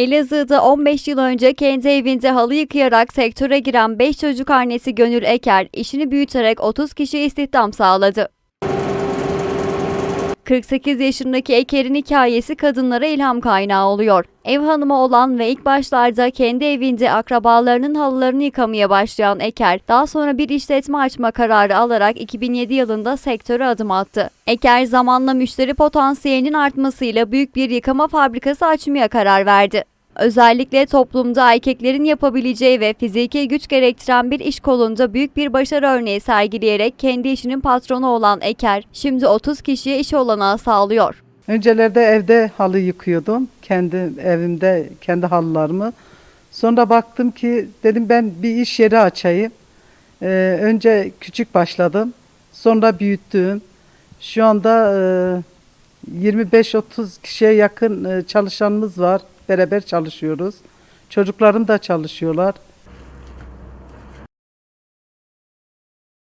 Elazığ'da 15 yıl önce kendi evinde halı yıkayarak sektöre giren 5 çocuk annesi Gönül Eker, işini büyüterek 30 kişi istihdam sağladı. 48 yaşındaki Eker'in hikayesi kadınlara ilham kaynağı oluyor. Ev hanımı olan ve ilk başlarda kendi evinde akrabalarının halılarını yıkamaya başlayan Eker, daha sonra bir işletme açma kararı alarak 2007 yılında sektöre adım attı. Eker zamanla müşteri potansiyelinin artmasıyla büyük bir yıkama fabrikası açmaya karar verdi. Özellikle toplumda erkeklerin yapabileceği ve fiziki güç gerektiren bir iş kolunda büyük bir başarı örneği sergileyerek kendi işinin patronu olan Eker, şimdi 30 kişiye iş olanağı sağlıyor. Öncelerde evde halı yıkıyordum. Kendi evimde kendi halılarımı. Sonra baktım ki dedim ben bir iş yeri açayım. Ee, önce küçük başladım. Sonra büyüttüm. Şu anda e, 25-30 kişiye yakın e, çalışanımız var. Beraber çalışıyoruz. Çocuklarım da çalışıyorlar.